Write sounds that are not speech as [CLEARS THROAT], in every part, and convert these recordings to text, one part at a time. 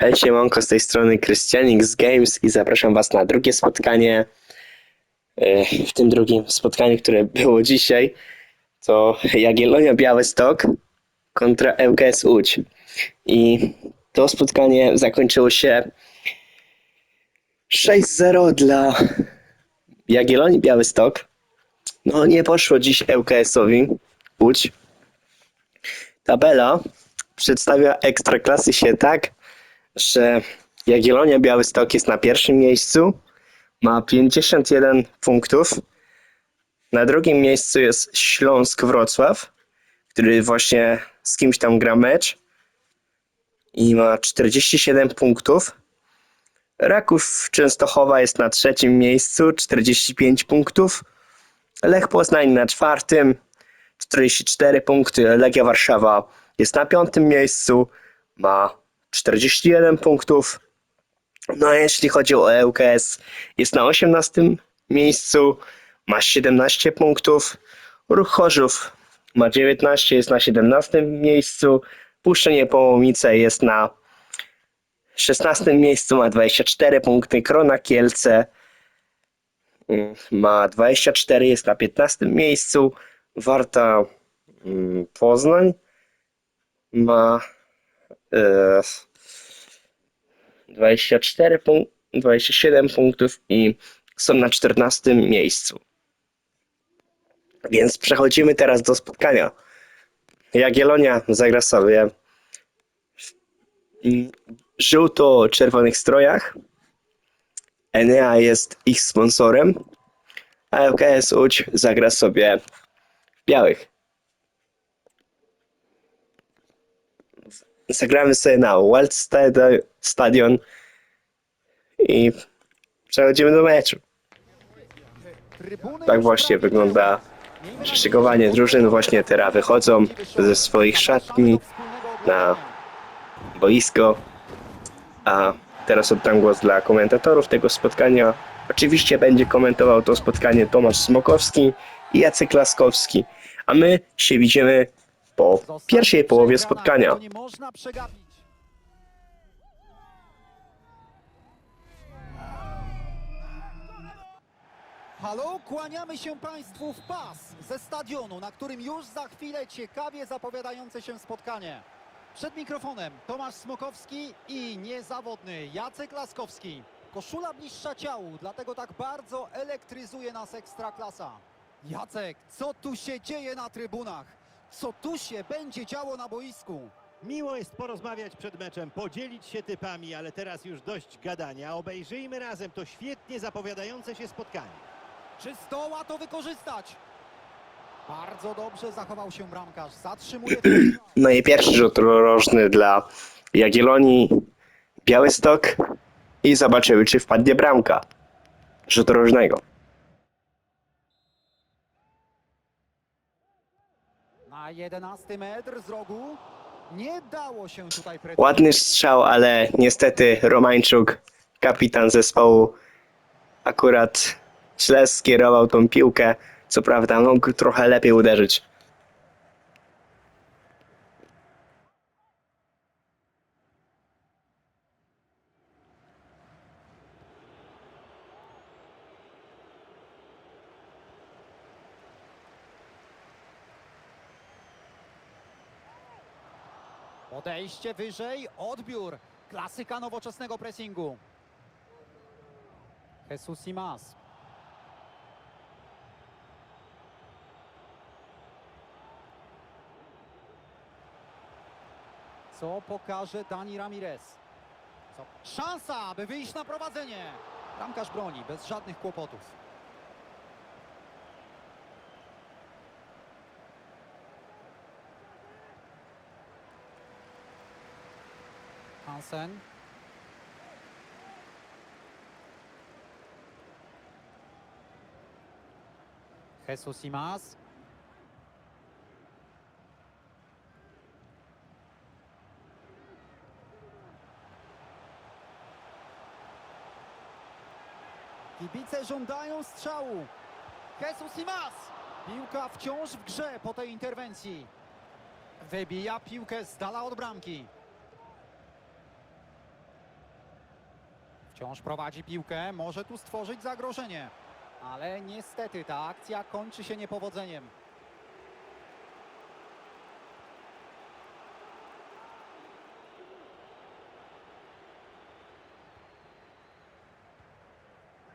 Hej, siemanko, z tej strony Krystianix Games i zapraszam Was na drugie spotkanie. E, W tym drugim spotkaniu, które było dzisiaj, to Jagiellonia Białystok kontra ŁKS Łódź. I to spotkanie zakończyło się 6-0 dla Jagiellonii Białystok. No nie poszło dziś ŁKS-owi Łódź. Tabela przedstawia ekstraklasy się tak, że Jagiellonia Białystok jest na pierwszym miejscu, ma 51 punktów. Na drugim miejscu jest Śląsk Wrocław, który właśnie z kimś tam gra mecz i ma 47 punktów. Raków Częstochowa jest na trzecim miejscu, 45 punktów. Lech Poznań na czwartym, 44 punkty. Legia Warszawa jest na piątym miejscu, ma 41 punktów. No a jeśli chodzi o ŁKS, jest na 18 miejscu, ma 17 punktów. Ruch Chorzów ma 19, jest na 17 miejscu. Puszczenie Połomice jest na 16 miejscu, ma 24 punkty. Krona Kielce mm, ma 24, jest na 15 miejscu. Warta mm, Poznań ma 24 punk- 27 punktów i są na 14 miejscu. Więc przechodzimy teraz do spotkania. Jagiellonia zagra sobie w żółto-czerwonych strojach. Enea jest ich sponsorem, a ŁKS Łódź zagra sobie w białych. Zagramy sobie na Stadi- Stadion i przechodzimy do meczu. Tak właśnie wygląda szykowanie drużyn. Właśnie teraz wychodzą ze swoich szatni na boisko. A teraz oddam głos dla komentatorów tego spotkania. Oczywiście będzie komentował to spotkanie Tomasz Smokowski i Jacek Laskowski. A my się widzimy po pierwszej połowie spotkania. Halo, kłaniamy się Państwu w pas ze stadionu, na którym już za chwilę ciekawie zapowiadające się spotkanie. Przed mikrofonem Tomasz Smokowski i niezawodny Jacek Laskowski. Koszula bliższa ciału, dlatego tak bardzo elektryzuje nas Ekstraklasa. Jacek, co tu się dzieje na trybunach? Co tu się będzie działo na boisku? Miło jest porozmawiać przed meczem, podzielić się typami, ale teraz już dość gadania. Obejrzyjmy razem to świetnie zapowiadające się spotkanie. Czy zdoła to wykorzystać? Bardzo dobrze zachował się bramkarz. Zatrzymuje. [CLEARS THROAT] No i pierwszy rzut rożny dla Jagiellonii Białystok i zobaczymy, czy wpadnie bramka rzutu rożnego. Na 11 metr z rogu. Nie dało się tutaj pre... Ładny strzał, ale niestety Romańczuk, kapitan zespołu, akurat źle skierował tą piłkę. Co prawda mógł trochę lepiej uderzyć. Podejście wyżej, odbiór. Klasyka nowoczesnego pressingu. Jesus Simas. Co pokaże Dani Ramirez? Co? Szansa, aby wyjść na prowadzenie. Bramkarz broni, bez żadnych kłopotów. Hansen. Jesus Simas. Kibice żądają strzału. Jesus Simas. Piłka wciąż w grze po tej interwencji. Wybija piłkę z dala od bramki. Wciąż prowadzi piłkę, może tu stworzyć zagrożenie. Ale niestety ta akcja kończy się niepowodzeniem.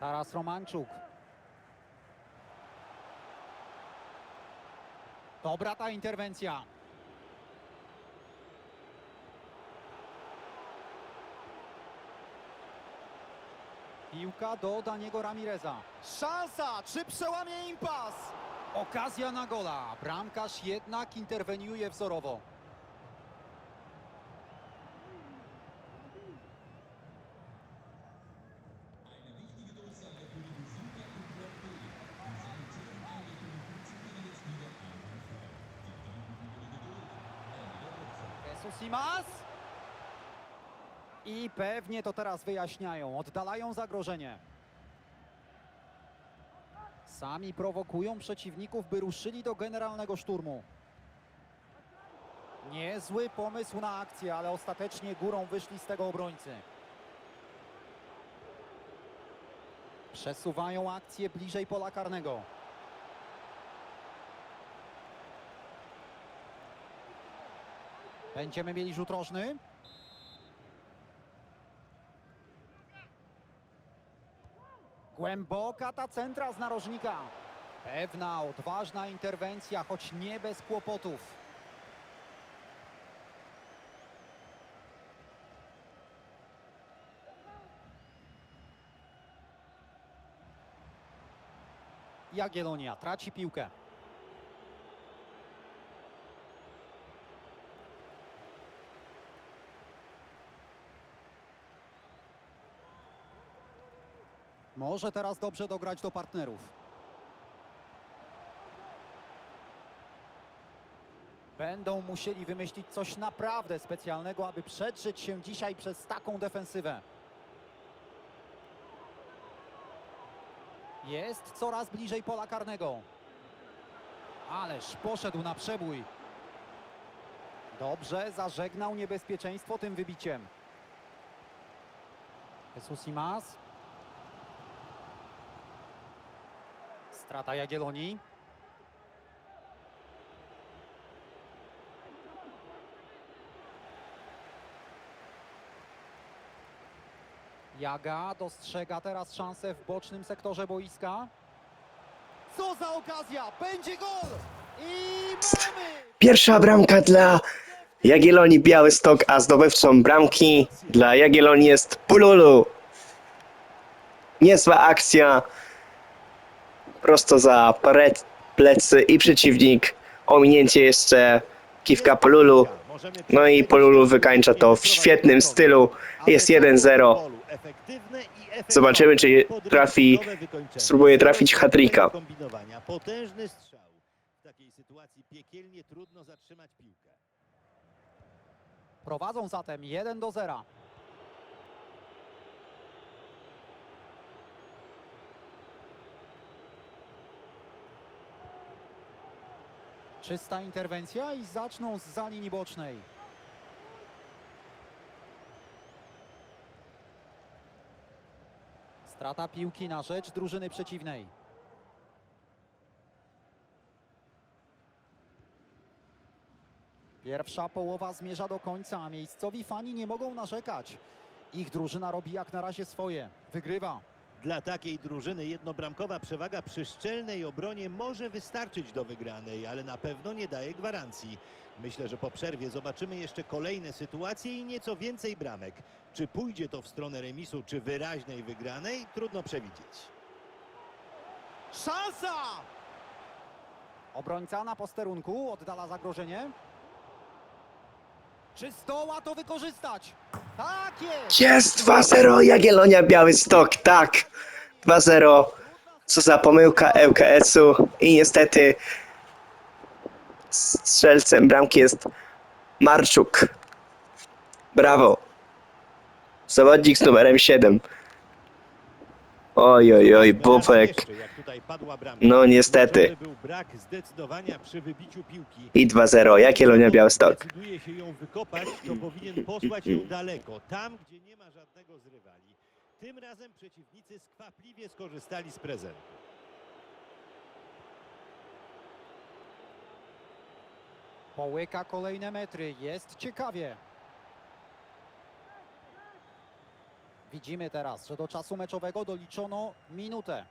Teraz Romanczuk. Dobra ta interwencja. Piłka do Daniego Ramireza. Szansa! Czy przełamie impas? Okazja na gola. Bramkarz jednak interweniuje wzorowo. Simas. I pewnie to teraz wyjaśniają, oddalają zagrożenie. Sami prowokują przeciwników, by ruszyli do generalnego szturmu. Niezły pomysł na akcję, ale ostatecznie górą wyszli z tego obrońcy. Przesuwają akcję bliżej pola karnego. Będziemy mieli rzut rożny. Głęboka ta centra z narożnika. Pewna, odważna interwencja, choć nie bez kłopotów. Jagiellonia traci piłkę. Może teraz dobrze dograć do partnerów. Będą musieli wymyślić coś naprawdę specjalnego, aby przedrzeć się dzisiaj przez taką defensywę. Jest coraz bliżej pola karnego. Ależ poszedł na przebój. Dobrze, zażegnał niebezpieczeństwo tym wybiciem. Jesus Simas. Strata Jagiellonii. Jaga dostrzega teraz szansę w bocznym sektorze boiska. Co za okazja! Będzie gol! I mamy! Pierwsza bramka dla Jagiellonii Białystok, a zdobywcą bramki dla Jagiellonii jest Pululu. Niezła akcja. Prosto za pare- plecy i przeciwnik. Ominięcie jeszcze kiwka Pululu. No i Polulu wykańcza to w świetnym stylu. Jest 1-0. Zobaczymy, czy trafi, spróbuje trafić. Kombinowania. Potężny strzał. W takiej sytuacji piekielnie trudno zatrzymać piłkę. Prowadzą zatem 1 do 0. Czysta interwencja i zaczną z za linii bocznej. Strata piłki na rzecz drużyny przeciwnej. Pierwsza połowa zmierza do końca, miejscowi fani nie mogą narzekać. Ich drużyna robi jak na razie swoje. Wygrywa. Dla takiej drużyny jednobramkowa przewaga przy szczelnej obronie może wystarczyć do wygranej, ale na pewno nie daje gwarancji. Myślę, że po przerwie zobaczymy jeszcze kolejne sytuacje i nieco więcej bramek. Czy pójdzie to w stronę remisu, czy wyraźnej wygranej, trudno przewidzieć. Szansa! Obrońca na posterunku oddala zagrożenie. Czy to wykorzystać? Tak jest! Jest 2-0 Jagiellonia Białystok, tak. 2-0. Co za pomyłka ŁKS-u i niestety strzelcem bramki jest Marczuk. Brawo. Zawodnik z numerem 7. Oj, oj, oj, bramka. No niestety. Zgłoszony Był brak zdecydowania przy wybiciu piłki. I 2-0 Jagiellonia Białystok. Decyduje się ją wykopać, to powinien posłać ją daleko, tam gdzie nie ma żadnego z rywali. Tym razem przeciwnicy skwapliwie skorzystali z prezentu. Połyka kolejne metry, jest ciekawie. Widzimy teraz, że do czasu meczowego doliczono minutę.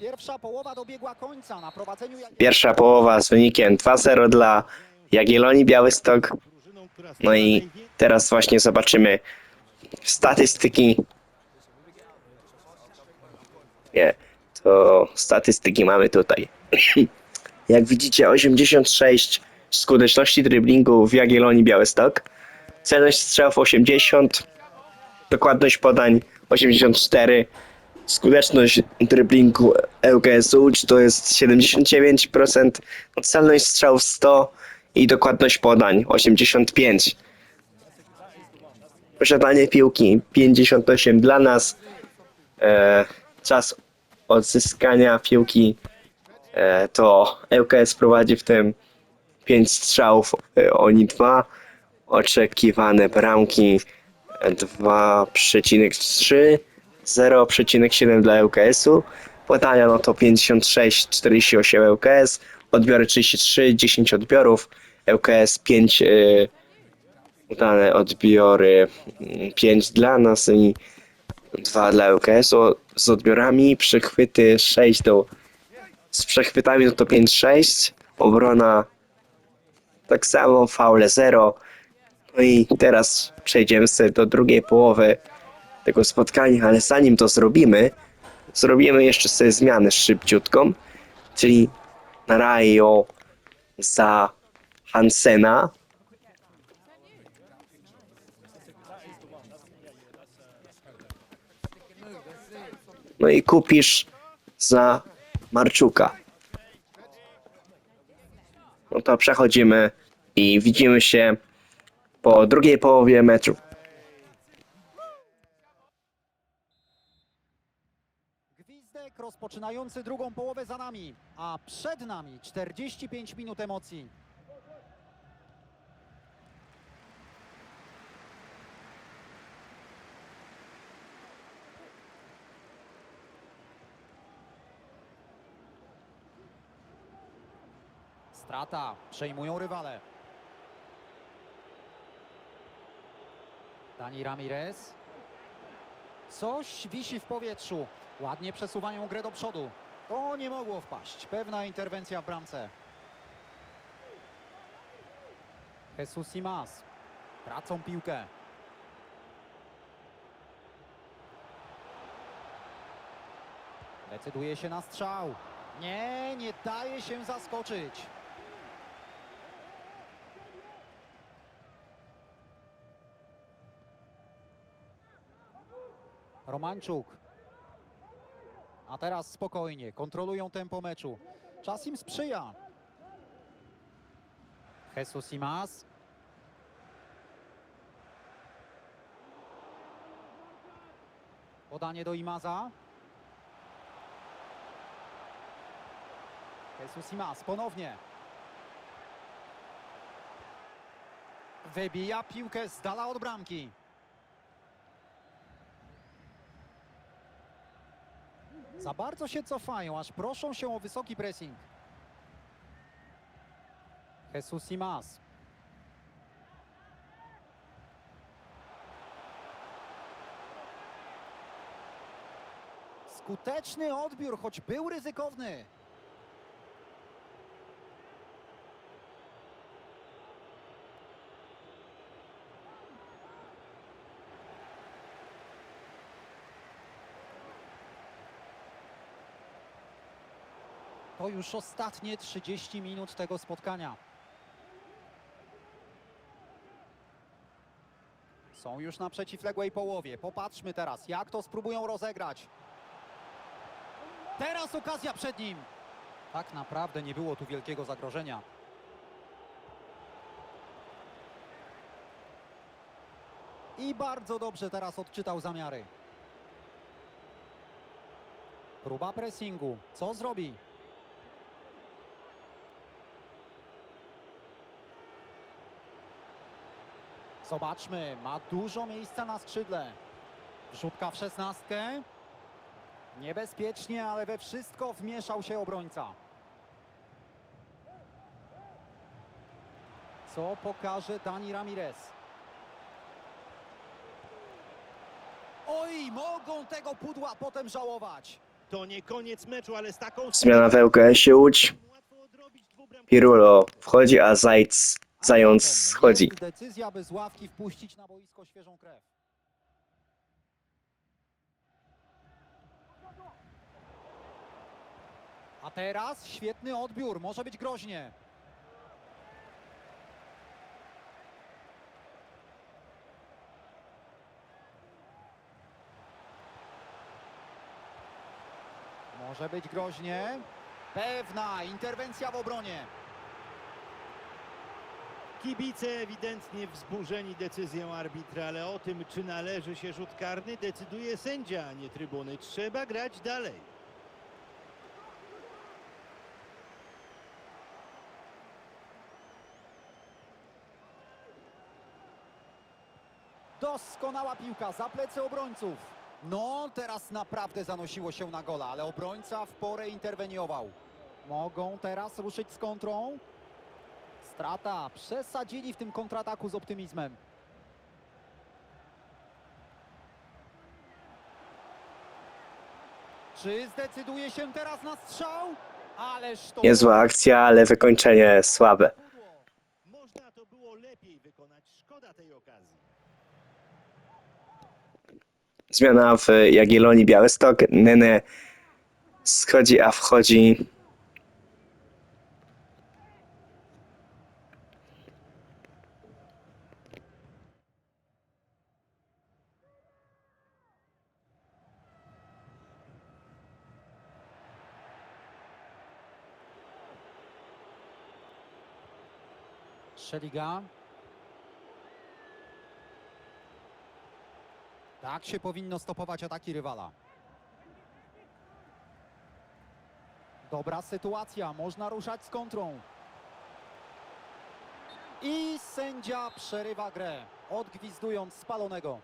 Pierwsza połowa dobiegła końca na prowadzeniu. Pierwsza połowa z wynikiem 2-0 dla Jagiellonii Białystok. No i teraz właśnie zobaczymy statystyki. Nie, to statystyki mamy tutaj. [LAUGHS] Jak widzicie, 86 skuteczności driblingu w Jagiellonii Białystok. Celność strzałów 80, dokładność podań 84, skuteczność driblingu ŁKS Łódź to jest 79%, celność strzałów 100 i dokładność podań 85. Posiadanie piłki 58 dla nas. E, czas odzyskania piłki e, to ŁKS prowadzi w tym 5 strzałów, e, oni 2. Oczekiwane bramki. e, 2,3, 0,7 dla ŁKS-u. Podania no to 56, 48 ŁKS, odbiory 33, 10 odbiorów, ŁKS 5 y, udane odbiory 5 dla nas i 2 dla ŁKS-u. Z odbiorami, przechwyty 6 do z przechwytami no to 5-6, obrona tak samo, faule 0. No i teraz przejdziemy sobie do drugiej połowy tego spotkania, ale zanim to zrobimy, zrobimy jeszcze sobie zmianę szybciutką, czyli Rajo za Hansena No i kupisz za Marczuka. No to przechodzimy i widzimy się po drugiej połowie meczu. Gwizdek rozpoczynający drugą połowę za nami, a przed nami 45 minut emocji. Strata, przejmują rywale. Dani Ramirez. Coś wisi w powietrzu. Ładnie przesuwają grę do przodu. To nie mogło wpaść. Pewna interwencja w bramce. Jesus Simas. Tracą piłkę. Decyduje się na strzał. Nie, nie daje się zaskoczyć. Romanczuk. A teraz spokojnie, kontrolują tempo meczu. Czas im sprzyja. Jesus Imas. Podanie do Imaza. Jesus Imas ponownie. Wybija piłkę z dala od bramki. Za bardzo się cofają, aż proszą się o wysoki pressing. Jesus Simas. Skuteczny odbiór, choć był ryzykowny. To już ostatnie 30 minut tego spotkania. Są już na przeciwległej połowie. Popatrzmy teraz, jak to spróbują rozegrać. Teraz okazja przed nim. Tak naprawdę nie było tu wielkiego zagrożenia. I bardzo dobrze teraz odczytał zamiary. Próba pressingu. Co zrobi? Zobaczmy, ma dużo miejsca na skrzydle. Wrzutka w szesnastkę. Niebezpiecznie, ale we wszystko wmieszał się obrońca. Co pokaże Dani Ramirez? Oj, mogą tego pudła potem żałować. To nie koniec meczu, ale z taką... Zmiana w LKS-ie Łódź. Pirulo wchodzi, a Zajc, Zając schodzi. Decyzja, by z ławki wpuścić na boisko świeżą krew. A teraz świetny odbiór, może być groźnie. Może być groźnie. Pewna interwencja w obronie. Kibice ewidentnie wzburzeni decyzją arbitra, ale o tym, czy należy się rzut karny, decyduje sędzia, a nie trybuny. Trzeba grać dalej. Doskonała piłka za plecy obrońców. No, teraz naprawdę zanosiło się na gola, ale obrońca w porę interweniował. Mogą teraz ruszyć z kontrą. Strata. Przesadzili w tym kontrataku z optymizmem. Czy zdecyduje się teraz na strzał? Ależ to... Niezła akcja, ale wykończenie słabe. Można to było lepiej wykonać. Szkoda tej okazji. Zmiana w Jagiellonii Białystok. Nene schodzi, a wchodzi Szeliga. Tak się powinno stopować ataki rywala. Dobra sytuacja, można ruszać z kontrą. I sędzia przerywa grę, odgwizdując spalonego.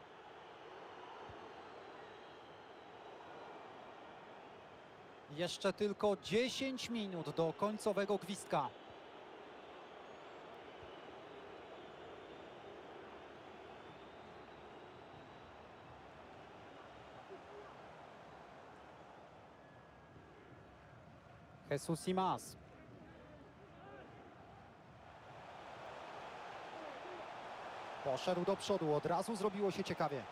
Jeszcze tylko 10 minut do końcowego gwizdka. Jesus Simas. Poszedł do przodu, od razu zrobiło się ciekawie.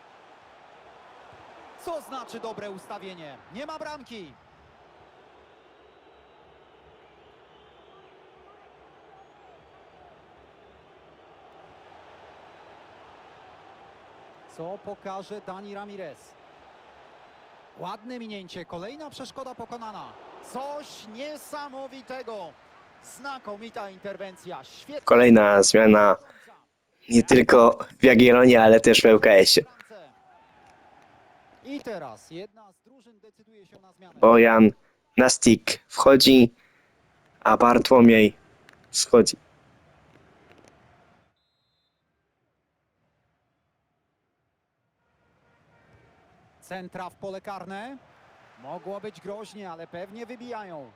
Co znaczy dobre ustawienie? Nie ma bramki. Co pokaże Dani Ramirez? Ładne minięcie, kolejna przeszkoda pokonana. Coś niesamowitego. Znakomita interwencja. Świetna. kolejna zmiana nie tylko w Jagiellonii, ale też w LKS-ie. I teraz jedna z drużyn decyduje się na zmianę. Bojan Nastik wchodzi, a Bartłomiej schodzi. Centra w pole karne. Mogło być groźnie, ale pewnie wybijają.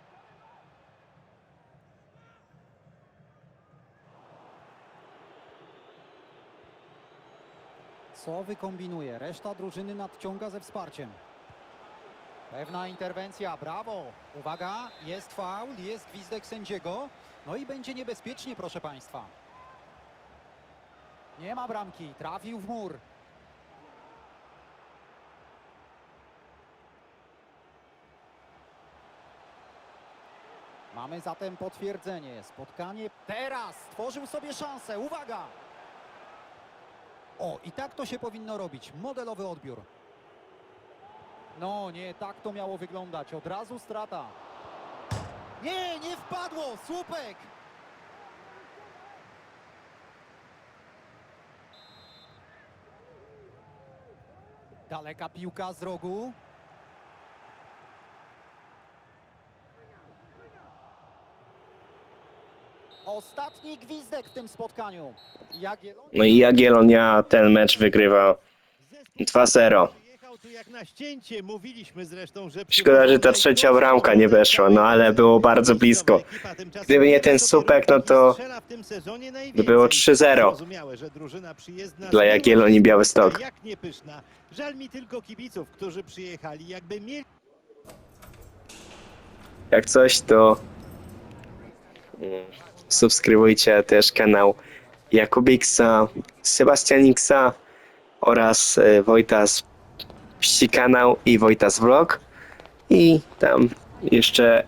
Co wykombinuje? Reszta drużyny nadciąga ze wsparciem. Pewna interwencja, brawo. Uwaga, jest faul, jest gwizdek sędziego. No i będzie niebezpiecznie, proszę Państwa. Nie ma bramki, trafił w mur. Mamy zatem potwierdzenie. Spotkanie teraz stworzył sobie szansę. Uwaga! O, i tak to się powinno robić. Modelowy odbiór. No, nie tak to miało wyglądać. Od razu strata. Nie, nie wpadło! Słupek! Daleka piłka z rogu. Ostatni gwizdek w tym spotkaniu. No i Jagiellonia ten mecz wygrywa Zespół 2-0. przyjechał tu jak na ścięcie. Mówiliśmy zresztą, że Szkoda, że ta trzecia bramka nie weszła, no ale było bardzo blisko. Gdyby nie ten słupek, no to by było 3-0 Zrozumiałe, że drużyna przyjezdna dla Jagiellonii Białystok. jak nie pyszna. Żal mi tylko kibiców, którzy przyjechali, jakby mieli Jak coś, to subskrybujcie też kanał Jakubiksa, Sebastianiksa oraz e, Wojtas Psi kanał i Wojtas Vlog i tam jeszcze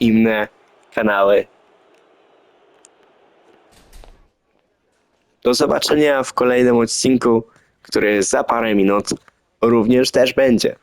inne kanały. Do zobaczenia w kolejnym odcinku, który za parę minut również też będzie.